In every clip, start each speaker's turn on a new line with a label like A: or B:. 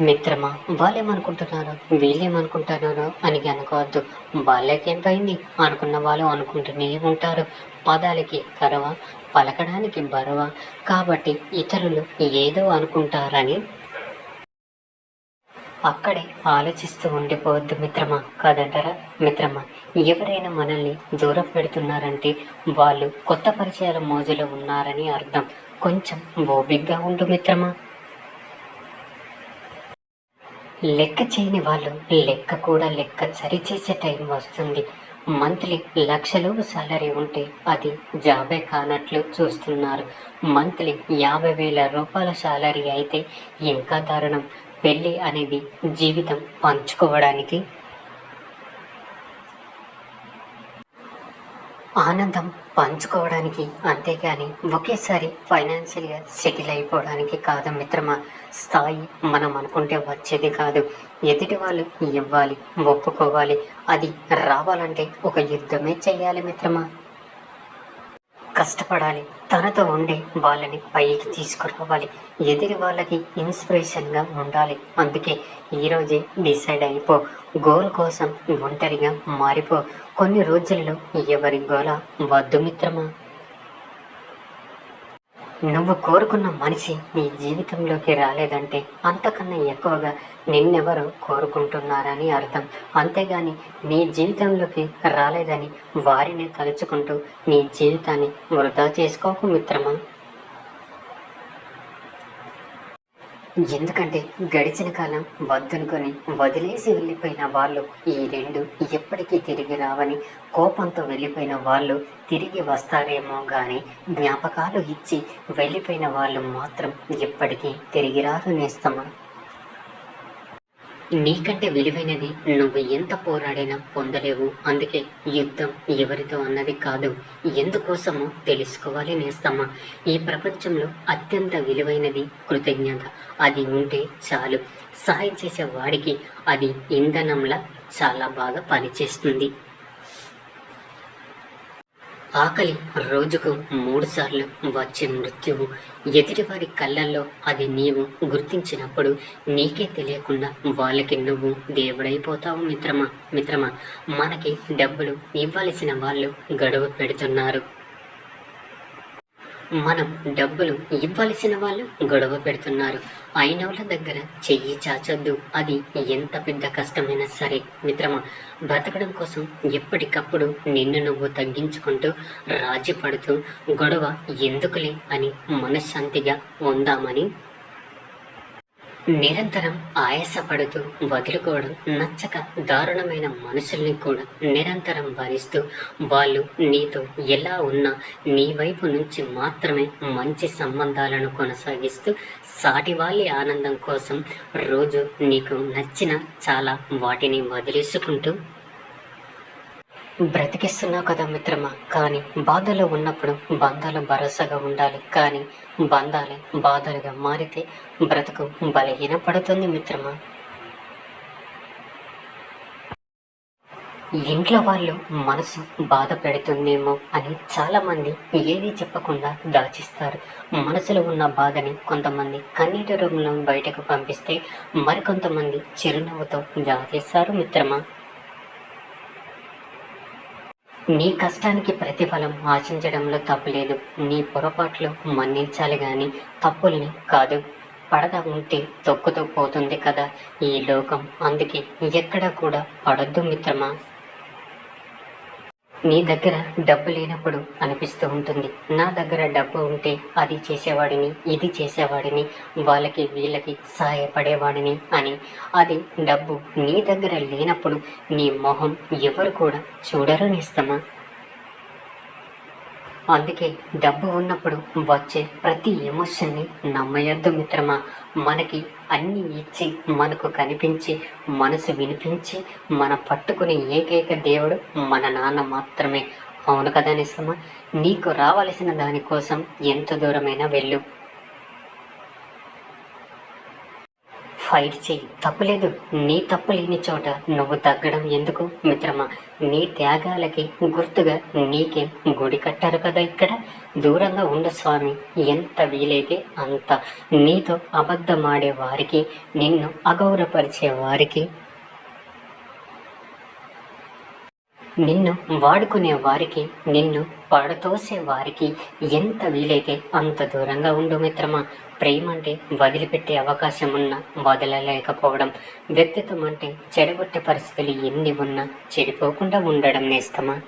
A: మిత్రమా వాళ్ళేమనుకుంటున్నారు? వీళ్ళేమనుకుంటున్నారు అని అనుకోవద్దు వాళ్ళకేం పోయింది అనుకున్న వాళ్ళు అనుకుంటూనే ఉంటారు. పదాలకి కరవ పలకడానికి బరవ. కాబట్టి ఇతరులు ఏదో అనుకుంటారని అక్కడే ఆలోచిస్తూ ఉండిపోవద్దు మిత్రమా కాదంటారా? మిత్రమా ఎవరైనా మనల్ని దూరం పెడుతున్నారంటే వాళ్ళు కొత్త పరిచయాల మోజులో ఉన్నారని అర్థం. కొంచెం ఓపిగ్గా ఉండు మిత్రమా. లెక్క చేయని వాళ్ళు లెక్క కూడా లెక్క సరిచేసే టైం వస్తుంది. మంత్లీ లక్షలు సాలరీ ఉంటే అది జాబే కానట్లు చూస్తున్నారు. మంత్లీ యాభై వేల రూపాయల సాలరీ అయితే ఇంకా దారుణం. పెళ్ళి అనేది జీవితం పంచుకోవడానికి ఆనందం పంచుకోవడానికి అంతేగాని ఒకేసారి ఫైనాన్షియల్గా సెటిల్ అయిపోవడానికి కాదు మిత్రమా. స్థాయి మనం అనుకుంటే వచ్చేది కాదు. ఎదుటి వాళ్ళు ఇవ్వాలి ఒప్పుకోవాలి. అది రావాలంటే ఒక యుద్ధమే చేయాలి మిత్రమా. కష్టపడాలి తనతో ఉండి వాళ్ళని పైకి తీసుకురావాలి. ఎదిరి వాళ్ళకి ఇన్స్పిరేషన్గా ఉండాలి. అందుకే ఈరోజే డిసైడ్ అయిపో. గోల్ కోసం ఒంటరిగా మారిపో. కొన్ని రోజుల్లో ఎవరి గోల వద్దు మిత్రమా? నువ్వు కోరుకున్న మనిషి నీ జీవితంలోకి రాలేదంటే అంతకన్నా ఎక్కువగా నిన్నెవరు కోరుకుంటున్నారని అర్థం. అంతేగాని నీ జీవితంలోకి రాలేదని వారిని తలుచుకుంటూ నీ జీవితాన్ని వృధా చేసుకోకు మిత్రమా? ఎందుకంటే గడిచిన కాలం వద్దనుకొని వదిలేసి వెళ్ళిపోయిన వాళ్ళు ఈ రెండు ఎప్పటికీ తిరిగి రావని కోపంతో వెళ్ళిపోయిన వాళ్ళు తిరిగి వస్తారేమో కానీ జ్ఞాపకాలు ఇచ్చి వెళ్ళిపోయిన వాళ్ళు మాత్రం ఎప్పటికీ తిరిగి రారు నేస్తమా నీకంటే విలువైనది నువ్వు ఎంత పోరాడినా పొందలేవు. అందుకే యుద్ధం ఎవరితో అన్నది కాదు ఎందుకోసమో తెలుసుకోవాలి నేస్తమ్మా. ఈ ప్రపంచంలో అత్యంత విలువైనది కృతజ్ఞత. అది ఉంటే చాలు. సహాయం చేసే వాడికి అది ఇంధనంలా చాలా బాగా పనిచేస్తుంది. ఆకలి రోజుకు మూడు సార్లు వచ్చే మృత్యువు. ఎదుటివారి కళ్ళల్లో అది నీవు గుర్తించినప్పుడు నీకే తెలియకుండా వాళ్ళకి నువ్వు దేవుడైపోతావు మిత్రమా మిత్రమా. మనకి డబ్బులు ఇవ్వాల్సిన వాళ్ళు గడువు పెడుతున్నారు. మనం డబ్బులు ఇవ్వాల్సిన వాళ్ళు గొడవ పెడుతున్నారు. అయినోళ్ళ దగ్గర చెయ్యి చాచొద్దు. అది ఎంత పెద్ద కష్టమైనా సరే మిత్రమా బ్రతకడం కోసం ఎప్పటికప్పుడు నిన్ను నువ్వు తగ్గించుకుంటూ రాజీ పడుతూ గొడవ ఎందుకులే అని మనశ్శాంతిగా ఉందామని నిరంతరం ఆయాసపడుతూ వదులుకోవడం నచ్చక దారుణమైన మనుషుల్ని కూడా నిరంతరం భరిస్తూ వాళ్ళు నీతో ఎలా ఉన్నా నీ వైపు నుంచి మాత్రమే మంచి సంబంధాలను కొనసాగిస్తూ సాటి వాళ్ళ ఆనందం కోసం రోజు నీకు నచ్చిన చాలా వాటిని వదిలేసుకుంటూ బ్రతికిస్తున్నావు కదా మిత్రమా? కానీ బాధలో ఉన్నప్పుడు బంధాలు భరోసాగా ఉండాలి. కానీ బంధాలే బాధలుగా మారితే బ్రతుకు బలహీన పడుతుంది మిత్రమా? ఇంట్లో వాళ్ళు మనసు బాధ పెడుతుందేమో అని చాలామంది ఏది చెప్పకుండా దాచిస్తారు. మనసులో ఉన్న బాధని కొంతమంది కన్నీటి రూపంలో బయటకు పంపిస్తే మరికొంతమంది చిరునవ్వుతో దాచేస్తారు మిత్రమా? నీ కష్టానికి ప్రతిఫలం ఆశించడంలో తప్పులేదు నీ పొరపాట్లు మన్నించాలి కానీ తప్పుల్ని కాదు. పడద ఉంటే తొక్కుతూ పోతుంది కదా ఈ లోకం. అందుకే ఎక్కడ కూడా పడద్దు మిత్రమా? నీ దగ్గర డబ్బు లేనప్పుడు అనిపిస్తూ ఉంటుంది. నా దగ్గర డబ్బు ఉంటే అది చేసేవాడిని ఇది చేసేవాడిని వాళ్ళకి వీళ్ళకి సహాయపడేవాడిని అని. అది డబ్బు నీ దగ్గర లేనప్పుడు నీ మొహం ఎవరు కూడా చూడరు నేస్తమా అందుకే డబ్బు ఉన్నప్పుడు వచ్చే ప్రతి ఎమోషన్ని నమ్మయద్దు మిత్రమా. మనకి అన్ని ఇచ్చి మనకు కనిపించి మనసు వినిపించి మన పట్టుకునే ఏకైక దేవుడు మన నాన్న మాత్రమే. అవును కదా నిస్తమా నీకు రావలసిన దానికోసం ఎంత దూరమైనా వెళ్ళు. ఫైట్ చేయి. తప్పులేదు. నీ తప్పు లేని చోట నువ్వు తగ్గడం ఎందుకు మిత్రమా? నీ త్యాగాలకి గుర్తుగా నీకే గుడి కట్టారు కదా ఇక్కడ? దూరంగా ఉండు స్వామి. ఎంత వీలైతే అంత. నీతో అబద్ధమాడే వారికి నిన్ను అగౌరవపరిచే వారికి నిన్ను వాడుకునే వారికి నిన్ను పడతోసే వారికి ఎంత వీలైతే అంత దూరంగా ఉండు మిత్రమా. ప్రేమ అంటే వదిలిపెట్టే అవకాశం ఉన్నా వదలలేకపోవడం. వ్యక్తిత్వం అంటే చెడగొట్టే పరిస్థితులు ఎన్ని ఉన్నా చెడిపోకుండా ఉండడం నేస్తమా.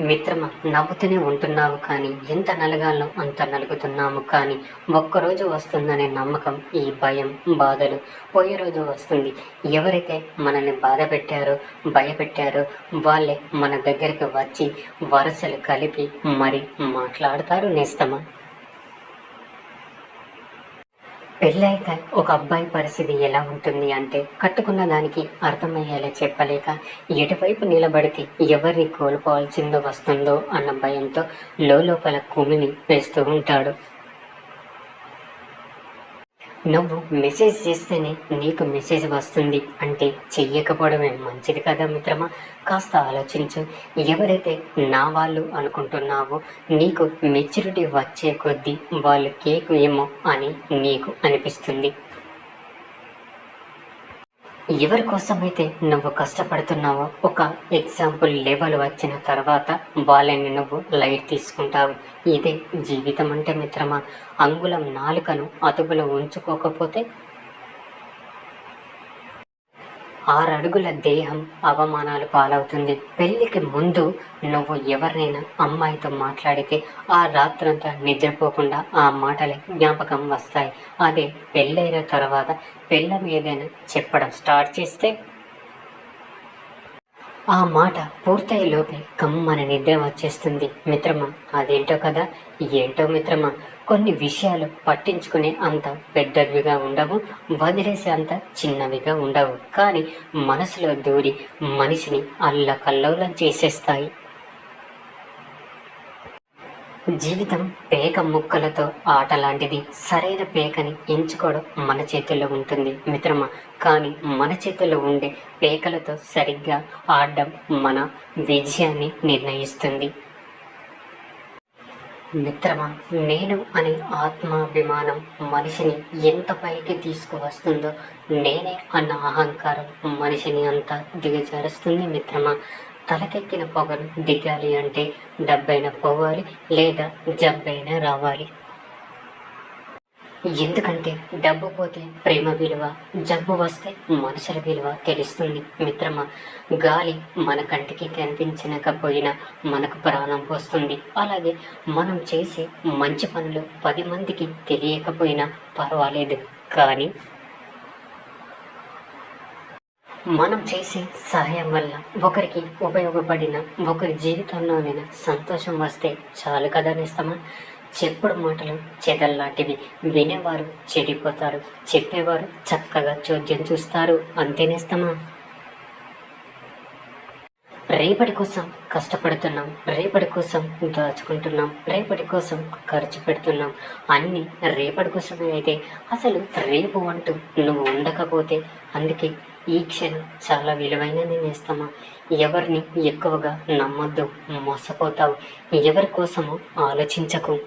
A: మిత్రమా నవ్వుతూనే ఉంటున్నావు కానీ ఎంత నలగాలో అంత నలుగుతున్నాము కానీ ఒక్కరోజు వస్తుందనే నమ్మకం ఈ భయం బాధలు పోయే రోజు వస్తుంది. ఎవరైతే మనల్ని బాధ పెట్టారో భయపెట్టారో వాళ్ళే మన దగ్గరికి వచ్చి వరుసలు కలిపి మరి మాట్లాడతారు నేస్తమా? పెళ్ళాక ఒక అబ్బాయి పరిస్థితి ఎలా ఉంటుంది అంటే కట్టుకున్న దానికి అర్థమయ్యేలా చెప్పలేక ఎటువైపు నిలబడితే ఎవరిని కోల్పోవాల్సిందో వస్తుందో అన్న భయంతో లోపల కుమిని వేస్తూ ఉంటాడు. నువ్వు మెసేజ్ చేస్తేనే నీకు మెసేజ్ వస్తుంది. అంటే చెయ్యకపోవడమే మంచిది కదా మిత్రమా? కాస్త ఆలోచించు. ఎవరైతే నా వాళ్ళు అనుకుంటున్నావో నీకు మెచ్యూరిటీ వచ్చే కొద్దీ వాళ్ళు కేక్ ఏమో అని నీకు అనిపిస్తుంది. ఎవరి కోసమైతే నువ్వు కష్టపడుతున్నావో ఒక ఎగ్జాంపుల్ లెవెల్ వచ్చిన తర్వాత వాళ్ళని నువ్వు లైట్ తీసుకుంటావు. ఇదే జీవితం అంటే మిత్రమా? అంగుళం నాలుకను అదుపులో ఉంచుకోకపోతే ఆరడుగుల దేహం అవమానాలు పాలవుతుంది. పెళ్ళికి ముందు నువ్వు ఎవరినైనా అమ్మాయితో మాట్లాడితే ఆ రాత్రంతా నిద్రపోకుండా ఆ మాటలే జ్ఞాపకం వస్తాయి. అదే పెళ్ళైన తర్వాత పెళ్ళం ఏదైనా చెప్పడం స్టార్ట్ చేస్తే ఆ మాట పూర్తయ్యే లోపే కమ్మన నిద్ర వచ్చేస్తుంది. మిత్రమా అదేంటో కదా? ఏంటో మిత్రమా? కొన్ని విషయాలు పట్టించుకునే అంత పెద్దవిగా ఉండవు వదిలేసే అంత చిన్నవిగా ఉండవు. కానీ మనసులో దూరి మనిషిని అల్లకల్లోలం చేసేస్తాయి. జీవితం పేక ముక్కలతో ఆట లాంటిది సరైన పేకని ఎంచుకోవడం మన చేతుల్లో ఉంటుంది మిత్రమా. కానీ మన చేతుల్లో ఉండే పేకలతో సరిగ్గా ఆడడం మన విజయాన్ని నిర్ణయిస్తుంది. మిత్రమా నేను అనే ఆత్మాభిమానం మనిషిని ఎంత పైకి తీసుకువస్తుందో నేనే అన్న అహంకారం మనిషిని అంతా దిగజారుస్తుంది మిత్రమా. తలకెక్కిన పొగలు దిగాలి అంటే డబ్బైనా పోవాలి లేదా జబ్బైనా రావాలి. ఎందుకంటే డబ్బు పోతే ప్రేమ విలువ జబ్బు వస్తే మనుషుల విలువ తెలుస్తుంది మిత్రమా. గాలి మన కంటికి కనిపించకపోయినా మనకు ప్రాణం పోస్తుంది. అలాగే మనం చేసే మంచి పనులు పది మందికి తెలియకపోయినా పర్వాలేదు. కానీ Hmm. మనం చేసే సహాయం వల్ల ఒకరికి ఉపయోగపడిన ఒకరి జీవితంలోనైనా సంతోషం వస్తే చాలు కదా నేస్తామా చెప్పుడు మాటలు చెదల్లాంటివి వినేవారు చెడిపోతారు. చెప్పేవారు చక్కగా చోద్యం చూస్తారు. అంతేనేస్తామా రేపటి కోసం కష్టపడుతున్నాం రేపటి కోసం దాచుకుంటున్నాం రేపటి కోసం ఖర్చు పెడుతున్నాం. అన్నీ రేపటి కోసమే అయితే అసలు రేపు అంటూ నువ్వు ఉండకపోతే అందుకే ఈ క్షణం చాలా విలువైనది నేస్తమా. ఎవరిని ఎక్కువగా నమ్మొద్దు మోసపోతావు. ఎవరి కోసమో ఆలోచించకు.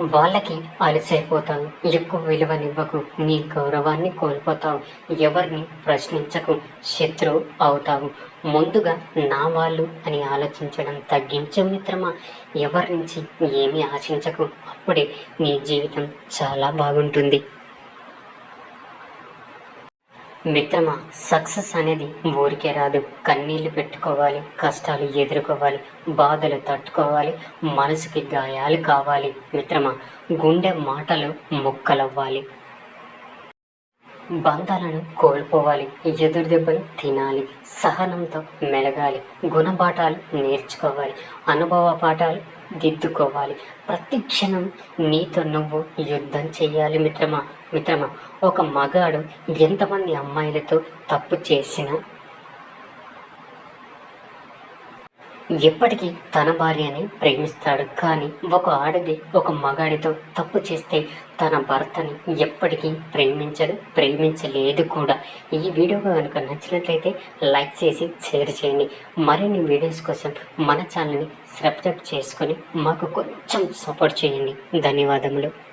A: వాళ్ళకి అలసైపోతావు ఎక్కువ విలువనివ్వకు. నీ గౌరవాన్ని కోల్పోతావు ఎవరిని ప్రశ్నించకు. శత్రువు అవుతావు. ముందుగా నా వాళ్ళు అని ఆలోచించడం తగ్గించు మిత్రమా. ఎవరి నుంచి ఏమీ ఆశించకు. అప్పుడే నీ జీవితం చాలా బాగుంటుంది. మిత్రమా సక్సెస్ అనేది ఊరికే రాదు. కన్నీళ్ళు పెట్టుకోవాలి కష్టాలు ఎదుర్కోవాలి బాధలు తట్టుకోవాలి మనసుకి గాయాలు కావాలి. మిత్రమా గుండె మాటలు ముక్కలవ్వాలి. బంధాలను కోల్పోవాలి. ఎదురు దెబ్బలు తినాలి. సహనంతో మెలగాలి. గుణపాఠాలు నేర్చుకోవాలి. అనుభవ పాఠాలు దిద్దుకోవాలి. ప్రతి క్షణం నీతో నువ్వు యుద్ధం చేయాలి మిత్రమా మిత్రమా. ఒక మగాడు ఎంతమంది అమ్మాయిలతో తప్పు చేసినా ఎప్పటికీ తన భార్యని ప్రేమిస్తాడు. కానీ ఒక ఆడది ఒక మగాడితో తప్పు చేస్తే తన భర్తని ఎప్పటికీ ప్రేమించదు ప్రేమించలేదు కూడా. ఈ వీడియో కనుక నచ్చినట్లయితే లైక్ చేసి షేర్ చేయండి. మరిన్ని వీడియోస్ కోసం మన ఛానల్ని సబ్స్క్రైబ్ చేసుకొని మాకు కొంచెం సపోర్ట్ చేయండి. ధన్యవాదములు.